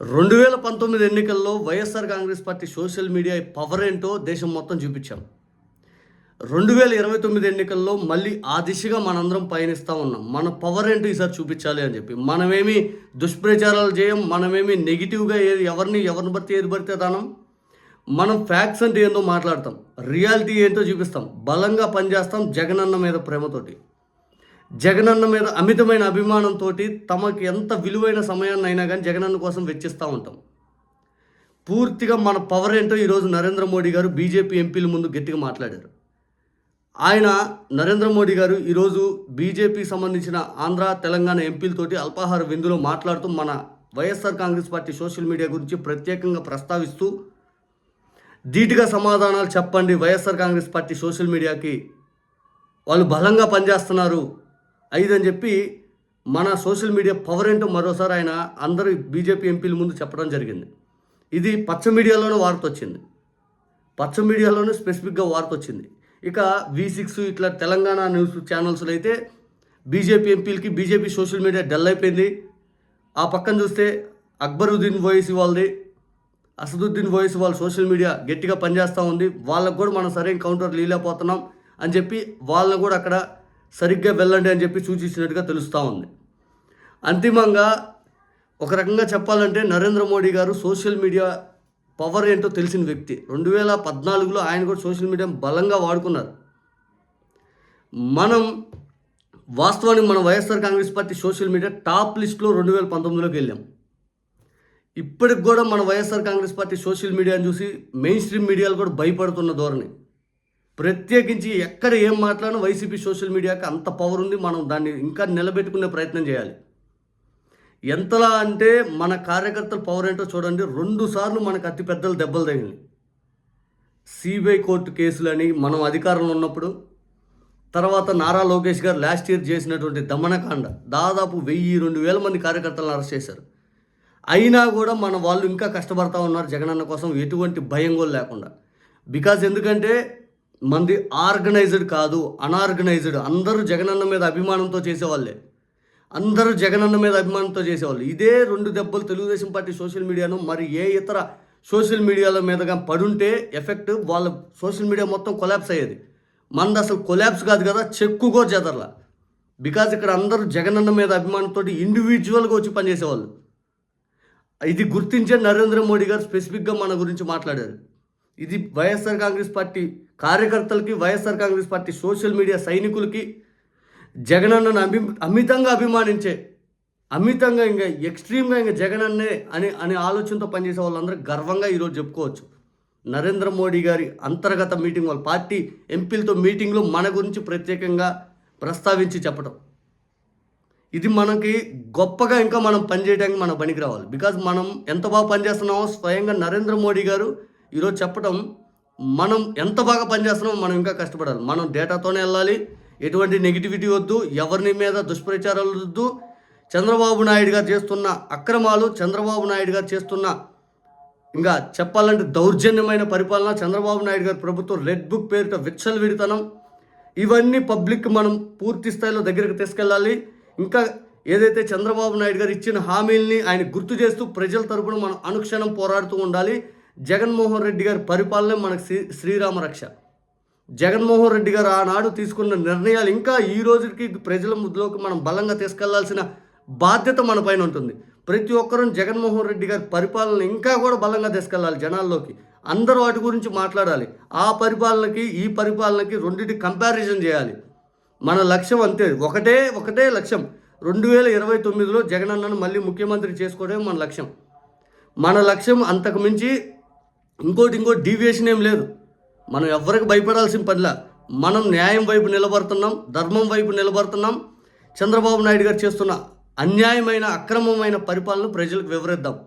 రెండు వేల పంతొమ్మిది ఎన్నికల్లో YSR Congress party social media power ఏంటో దేశం మొత్తం చూపించాం. రెండు వేల ఇరవై తొమ్మిది ఎన్నికల్లో మళ్ళీ ఆ దిశగా మనందరం పయనిస్తూ ఉన్నాం. మన పవర్ ఏంటో ఈసారి చూపించాలి అని చెప్పి. మనమేమి దుష్ప్రచారాలు చేయం మనమేమి నెగిటివ్గా ఏది ఎవరిని ఎవరిని బట్టి ఏది పడితే దానం మనం ఫ్యాక్ట్స్ అంటే ఏందో మాట్లాడతాం. రియాలిటీ ఏంటో చూపిస్తాం. బలంగా పనిచేస్తాం జగనన్న మీద ప్రేమతోటి. జగనన్న మీద అమితమైన అభిమానంతో తమకు ఎంత విలువైన సమయాన్ని అయినా కానీ జగనన్న కోసం వెచ్చిస్తూ ఉంటాం. పూర్తిగా మన పవర్ ఏంటో ఈరోజు నరేంద్ర మోడీ గారు బీజేపీ ఎంపీల ముందు గట్టిగా మాట్లాడారు. ఆయన నరేంద్ర మోడీ గారు ఈరోజు బీజేపీకి సంబంధించిన ఆంధ్ర తెలంగాణ ఎంపీలతోటి అల్పాహార విందులో మాట్లాడుతూ మన YSR Congress party social media గురించి ప్రత్యేకంగా ప్రస్తావిస్తూ ధీటుగా సమాధానాలు చెప్పండి వైఎస్ఆర్ కాంగ్రెస్ పార్టీ సోషల్ మీడియాకి. వాళ్ళు బలంగా పనిచేస్తున్నారు. ఐదు అని చెప్పి మన సోషల్ మీడియా పవర్ ఏంటో మరోసారి ఆయన అందరు బీజేపీ ఎంపీల ముందు చెప్పడం జరిగింది. ఇది పచ్చ మీడియాలోనే వార్త వచ్చింది. పచ్చ మీడియాలోనే స్పెసిఫిక్గా వార్త వచ్చింది. ఇక వి సిక్స్ ఇట్లా తెలంగాణ న్యూస్ ఛానల్స్లో అయితే బీజేపీ ఎంపీలకి బీజేపీ సోషల్ మీడియా డల్ అయిపోయింది. ఆ పక్కన చూస్తే అక్బరుద్దీన్ వాయిస్ వాళ్ళది అసదుద్దీన్ వాయిస్ వాళ్ళ సోషల్ మీడియా గట్టిగా పనిచేస్తూ ఉంది. వాళ్ళకు కూడా మనం సరైన కౌంటర్ లీలేకపోతున్నాం అని చెప్పి వాళ్ళని కూడా అక్కడ సరిగ్గా వెళ్ళండి అని చెప్పి సూచించినట్టుగా తెలుస్తూ ఉంది. అంతిమంగా ఒక రకంగా చెప్పాలంటే నరేంద్ర మోడీ గారు సోషల్ మీడియా పవర్ ఏంటో తెలిసిన వ్యక్తి. రెండు వేల పద్నాలుగులో ఆయన కూడా సోషల్ మీడియా బలంగా వాడుకున్నారు. మనం వాస్తవానికి మన YSR Congress party social media top లిస్ట్లో రెండు వేల పంతొమ్మిదిలోకి వెళ్ళాం. ఇప్పటికి కూడా మన వైఎస్ఆర్ కాంగ్రెస్ పార్టీ సోషల్ మీడియాని చూసి మెయిన్ స్ట్రీమ్ మీడియాలు కూడా భయపడుతున్న ధోరణి. ప్రత్యేకించి ఎక్కడ ఏం మాట్లాడినా వైసీపీ సోషల్ మీడియాకి అంత పవర్ ఉంది. మనం దాన్ని ఇంకా నిలబెట్టుకునే ప్రయత్నం చేయాలి. ఎంతలా అంటే మన కార్యకర్తల పవర్ ఏంటో చూడండి. రెండు సార్లు మనకు అతి పెద్దలు దెబ్బలు తగిలినాయి. సిబిఐ కోర్టు కేసులని మనం అధికారంలో ఉన్నప్పుడు తర్వాత నారా లోకేష్ గారు లాస్ట్ ఇయర్ చేసినటువంటి దమనకాండ దాదాపు వెయ్యి రెండు వేల మంది కార్యకర్తలను అరెస్ట్ చేశారు. అయినా కూడా మన వాళ్ళు ఇంకా కష్టపడతా ఉన్నారు జగనన్న కోసం. ఎటువంటి భయం కూడా లేకుండా. బికాజ్ ఎందుకంటే మంది ఆర్గనైజ్డ్ కాదు అనార్గనైజ్డ్. అందరూ జగనన్న మీద అభిమానంతో చేసేవాళ్ళే. అందరూ జగనన్న మీద అభిమానంతో చేసేవాళ్ళు. ఇదే రెండు దెబ్బలు తెలుగుదేశం పార్టీ సోషల్ మీడియాను మరి ఏ ఇతర సోషల్ మీడియాల మీదగా పడుంటే ఎఫెక్ట్ వాళ్ళ సోషల్ మీడియా మొత్తం కొలాప్స్ అయ్యేది. మనది అసలు కొలాప్స్ కాదు కదా చెక్కుకో జదర్ల బికాజ్ ఇక్కడ అందరూ జగనన్న మీద అభిమానంతో ఇండివిజువల్గా వచ్చి పనిచేసేవాళ్ళు. ఇది గుర్తించే నరేంద్ర మోడీ గారు స్పెసిఫిక్గా మన గురించి మాట్లాడారు. ఇది వైఎస్ఆర్ కాంగ్రెస్ పార్టీ కార్యకర్తలకి YSR Congress party social media సైనికులకి జగనన్నను అభి అమితంగా అభిమానించే అమితంగా ఇంకా ఎక్స్ట్రీమ్గా ఇంకా జగన్ అన్నే అని అనే ఆలోచనతో పనిచేసే వాళ్ళందరూ గర్వంగా ఈరోజు చెప్పుకోవచ్చు. నరేంద్ర మోడీ గారి అంతర్గత మీటింగ్ వాళ్ళ పార్టీ ఎంపీలతో మీటింగ్లో మన గురించి ప్రత్యేకంగా ప్రస్తావించి చెప్పడం ఇది మనకి గొప్పగా ఇంకా మనం పనిచేయడానికి మన పనికి రావాలి బికాజ్ మనం ఎంత బాగా పనిచేస్తున్నామో స్వయంగా నరేంద్ర మోడీ గారు ఈరోజు చెప్పడం మనం ఎంత బాగా పనిచేస్తున్నామో మనం ఇంకా కష్టపడాలి. మనం డేటాతోనే వెళ్ళాలి. ఎటువంటి నెగిటివిటీ వద్దు. ఎవరిని మీద దుష్ప్రచారాలు వద్దు. చంద్రబాబు నాయుడు గారు చేస్తున్న అక్రమాలు చంద్రబాబు నాయుడు గారు చేస్తున్న ఇంకా చెప్పాలంటే దౌర్జన్యమైన పరిపాలన చంద్రబాబు నాయుడు గారి ప్రభుత్వం రెడ్ బుక్ పేరుతో విచ్చలవిడితనం ఇవన్నీ పబ్లిక్ మనం పూర్తి స్థాయిలో దగ్గరికి తీసుకెళ్ళాలి. ఇంకా ఏదైతే చంద్రబాబు నాయుడు గారు ఇచ్చిన హామీల్ని ఆయన గుర్తు చేస్తూ ప్రజల తరపున మనం అనుక్షణం పోరాడుతూ ఉండాలి. జగన్మోహన్ రెడ్డి గారి పరిపాలన మనకు శ్రీ శ్రీరామ రక్ష. జగన్మోహన్ రెడ్డి గారు ఆనాడు తీసుకున్న నిర్ణయాలు ఇంకా ఈ రోజుకి ప్రజల ముద్దులోకి మనం బలంగా తీసుకెళ్ళాల్సిన బాధ్యత మన పైన ఉంటుంది. ప్రతి ఒక్కరూ జగన్మోహన్ రెడ్డి గారి పరిపాలన ఇంకా కూడా బలంగా తీసుకెళ్ళాలి జనాల్లోకి. అందరూ వాటి గురించి మాట్లాడాలి. ఆ పరిపాలనకి ఈ పరిపాలనకి రెండింటి కంపారిజన్ చేయాలి. మన లక్ష్యం అంతే. ఒకటే ఒకటే లక్ష్యం. రెండు వేల ఇరవై తొమ్మిదిలో జగన్ అన్నను మళ్ళీ ముఖ్యమంత్రి చేసుకోవడమే మన లక్ష్యం. మన లక్ష్యం అంతకు మించి ఇంకోటి ఇంకోటి డీవియేషన్ ఏం లేదు. మనం ఎవరికి భయపడాల్సిన పనిలా. మనం న్యాయం వైపు నిలబడుతున్నాం ధర్మం వైపు నిలబడుతున్నాం. చంద్రబాబు నాయుడు గారు చేస్తున్న అన్యాయమైన అక్రమమైన పరిపాలన ప్రజలకు వివరిద్దాం.